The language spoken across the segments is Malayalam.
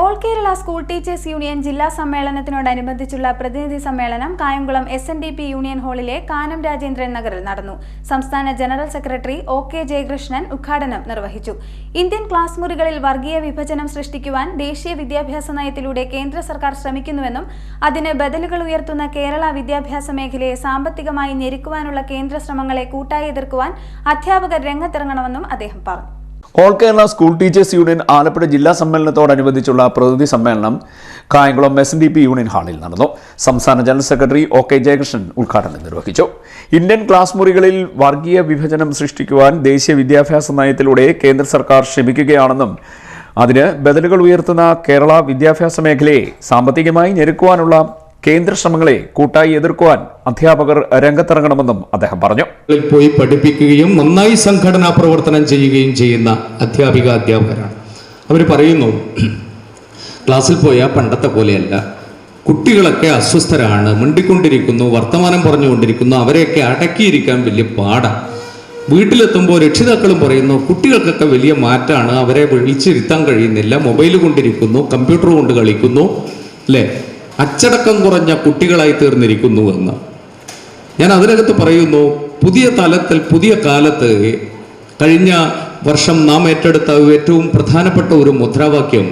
All Kerala School Teachers Union ജില്ലാ സമ്മേളനത്തിനോടനുബന്ധിച്ചുള്ള പ്രതിനിധി സമ്മേളനം Kayamkulam S N D P union ഹാളിലെ Kanam Rajendran നഗറിൽ നടന്നു. സംസ്ഥാന general secretary O K Jayakrishnan ഉദ്ഘാടനം നിർവഹിച്ചു. ഇന്ത്യൻ ക്ലാസ് മുറികളിൽ വർഗീയ വിഭജനം സൃഷ്ടിക്കുവാൻ ദേശീയ വിദ്യാഭ്യാസ നയത്തിലൂടെ കേന്ദ്ര സർക്കാർ ശ്രമിക്കുന്നുവെന്നും അതിന് ബദലുകൾ ഉയർത്തുന്ന കേരള വിദ്യാഭ്യാസ മേഖലയെ സാമ്പത്തികമായി ഞെരുക്കുവാനുള്ള കേന്ദ്ര ശ്രമങ്ങളെ കൂട്ടായി എതിർക്കുവാൻ അധ്യാപകർ രംഗത്തിറങ്ങണമെന്നും അദ്ദേഹം പറഞ്ഞു. All Kerala School Teachers Union Alappuzha ജില്ലാ സമ്മേളനത്തോടനുബന്ധിച്ചുള്ള പ്രതിനിധി സമ്മേളനം Kayamkulam S D P union ഹാളിൽ നടന്നു. സംസ്ഥാന general secretary O K Jayakrishnan ഉദ്ഘാടനം നിർവഹിച്ചു. ഇന്ത്യൻ ക്ലാസ് മുറികളിൽ വർഗീയ വിഭജനം സൃഷ്ടിക്കുവാൻ ദേശീയ വിദ്യാഭ്യാസ നയത്തിലൂടെ കേന്ദ്ര സർക്കാർ ശ്രമിക്കുകയാണെന്നും അതിന് ബദലുകൾ ഉയർത്തുന്ന കേരള വിദ്യാഭ്യാസ മേഖലയെ സാമ്പത്തികമായി ഞെരുക്കുവാനുള്ള കേന്ദ്ര ശ്രമങ്ങളെ കൂട്ടായി എതിർക്കുവാൻ അധ്യാപകർ രംഗത്തിറങ്ങണമെന്നും അദ്ദേഹം പറഞ്ഞു. പോയി പഠിപ്പിക്കുകയും നന്നായി സംഘടനാ പ്രവർത്തനം ചെയ്യുകയും ചെയ്യുന്ന അധ്യാപിക അധ്യാപകരാണ്. അവർ പറയുന്നു ക്ലാസ്സിൽ പോയാൽ പണ്ടത്തെ പോലെയല്ല. കുട്ടികളൊക്കെ അസ്വസ്ഥരാണ് മിണ്ടിക്കൊണ്ടിരിക്കുന്നു വർത്തമാനം പറഞ്ഞുകൊണ്ടിരിക്കുന്നു അവരെയൊക്കെ അടക്കിയിരിക്കാൻ വലിയ പാടാണ് വീട്ടിലെത്തുമ്പോൾ രക്ഷിതാക്കളും പറയുന്നു കുട്ടികൾക്കൊക്കെ വലിയ മാറ്റാണ് അവരെ വിളിച്ചിരുത്താൻ കഴിയുന്നില്ല മൊബൈൽ കൊണ്ടിരിക്കുന്നു കമ്പ്യൂട്ടർ കൊണ്ട് കളിക്കുന്നു അല്ലേ? അച്ചടക്കം കുറഞ്ഞ കുട്ടികളായി തീർന്നിരിക്കുന്നു എന്ന്. ഞാൻ അതിനകത്ത് പറയുന്നു പുതിയ തലത്തിൽ പുതിയ കാലത്ത് കഴിഞ്ഞ വർഷം നാം ഏറ്റെടുത്ത ഏറ്റവും പ്രധാനപ്പെട്ട ഒരു മുദ്രാവാക്യം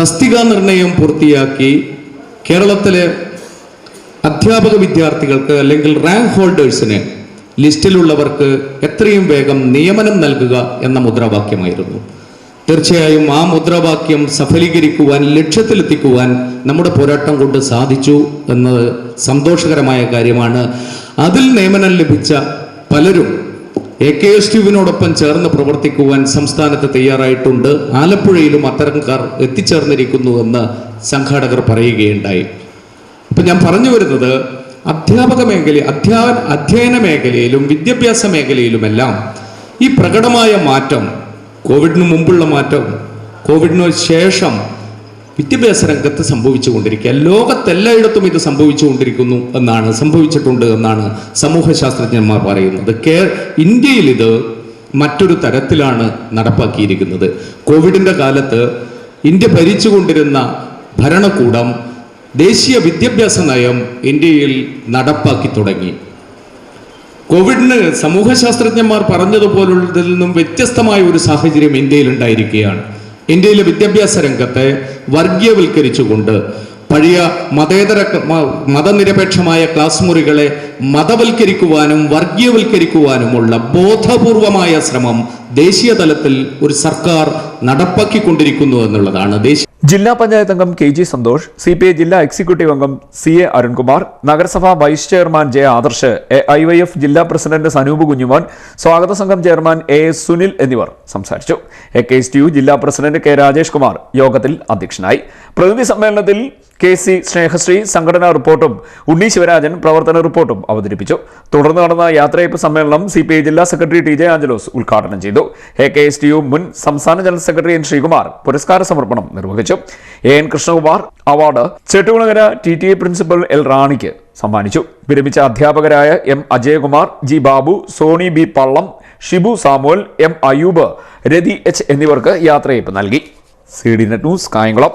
തസ്തിക നിർണയം പൂർത്തിയാക്കി കേരളത്തിലെ അധ്യാപക വിദ്യാർത്ഥികൾക്ക് അല്ലെങ്കിൽ റാങ്ക് ഹോൾഡേഴ്സിന് ലിസ്റ്റിലുള്ളവർക്ക് എത്രയും വേഗം നിയമനം നൽകുക എന്ന മുദ്രാവാക്യമായിരുന്നു. തീർച്ചയായും ആ മുദ്രാവാക്യം സഫലീകരിക്കുവാൻ ലക്ഷ്യത്തിലെത്തിക്കുവാൻ നമ്മുടെ പോരാട്ടം കൊണ്ട് സാധിച്ചു എന്നത് സന്തോഷകരമായ കാര്യമാണ്. അതിൽ നിയമനം ലഭിച്ച പലരും എ കെ എസ് ടിവിനോടൊപ്പം ചേർന്ന് പ്രവർത്തിക്കുവാൻ സംസ്ഥാനത്ത് തയ്യാറായിട്ടുണ്ട്. ആലപ്പുഴയിലും അത്തരംകാർ എത്തിച്ചേർന്നിരിക്കുന്നു എന്ന് സംഘാടകർ പറയുകയുണ്ടായി. അപ്പൊ ഞാൻ പറഞ്ഞു വരുന്നത് അധ്യാപക മേഖല അധ്യാപന അധ്യയന മേഖലയിലും വിദ്യാഭ്യാസ മേഖലയിലുമെല്ലാം ഈ പ്രകടമായ മാറ്റം കോവിഡിന് മുമ്പുള്ള മാറ്റം കോവിഡിന് ശേഷം വിദ്യാഭ്യാസ രംഗത്ത് സംഭവിച്ചുകൊണ്ടിരിക്കുക. ലോകത്തെല്ലായിടത്തും ഇത് സംഭവിച്ചുകൊണ്ടിരിക്കുന്നു എന്നാണ് സംഭവിച്ചിട്ടുണ്ട് എന്നാണ് സമൂഹശാസ്ത്രജ്ഞന്മാർ പറയുന്നത്. കേ ഇന്ത്യയിൽ ഇത് മറ്റൊരു തരത്തിലാണ് നടപ്പാക്കിയിരിക്കുന്നത്. കോവിഡിന്റെ കാലത്ത് ഇന്ത്യ ഭരിച്ചുകൊണ്ടിരുന്ന ഭരണകൂടം ദേശീയ വിദ്യാഭ്യാസ നയം ഇന്ത്യയിൽ നടപ്പാക്കി തുടങ്ങി. കോവിഡിന് സമൂഹശാസ്ത്രജ്ഞന്മാർ പറഞ്ഞതുപോലുള്ളതിൽ നിന്നും വ്യത്യസ്തമായ ഒരു സാഹചര്യം ഇന്ത്യയിൽ ഉണ്ടായിരിക്കുകയാണ്. ഇന്ത്യയിലെ വിദ്യാഭ്യാസ രംഗത്തെ വർഗീയവൽക്കരിച്ചുകൊണ്ട് പഴയ മതേതര മതനിരപേക്ഷമായ ക്ലാസ് മുറികളെ മതവൽക്കരിക്കുവാനും വർഗീയവൽക്കരിക്കുവാനുമുള്ള ബോധപൂർവമായ ശ്രമം ദേശീയ തലത്തിൽ ഒരു സർക്കാർ നടപ്പാക്കിക്കൊണ്ടിരിക്കുന്നു എന്നുള്ളതാണ്. ദേശീയ ജില്ലാ പഞ്ചായത്ത് അംഗം K G Santhosh C P I ജില്ലാ എക്സിക്യൂട്ടീവ് അംഗം സി എ അരുൺകുമാർ നഗരസഭാ vice chairman J Adarsh A I Y F ജില്ലാ പ്രസിഡന്റ് സനൂപ് കുഞ്ഞുമോൻ സ്വാഗത സംഘം ചെയർമാൻ എ എസ് സുനിൽ എന്നിവർ സംസാരിച്ചു. A K S T U ജില്ലാ പ്രസിഡന്റ് കെ രാജേഷ് കുമാർ യോഗത്തിൽ അധ്യക്ഷനായി. പ്രതിനിധി സമ്മേളനത്തിൽ കെ സി സ്നേഹശ്രീ സംഘടനാ റിപ്പോർട്ടും ഉണ്ണി ശിവരാജൻ പ്രവർത്തന റിപ്പോർട്ടും അവതരിപ്പിച്ചു. തുടർന്ന് നടന്ന യാത്രയപ്പ് സമ്മേളനം സി പി ഐ ജില്ലാ സെക്രട്ടറി ടി ജെ ആഞ്ചലോസ് ഉദ്ഘാടനം ചെയ്തു. A K S T U മുൻ സംസ്ഥാന ജനറൽ സെക്രട്ടറി എൻ ശ്രീകുമാർ പുരസ്കാര സമർപ്പണം നിർവഹിച്ചു. A N Krishnakumar award Chettikulangara T T A principal L റാണിക്ക് സമ്മാനിച്ചു. വിരമിച്ച അധ്യാപകരായ M Ajayakumar G Babu Soni B Pallam Shibu Samuel M Ayub Rathi H എന്നിവർക്ക് യാത്രയപ്പ് നൽകി. C D net news Kayamkulam.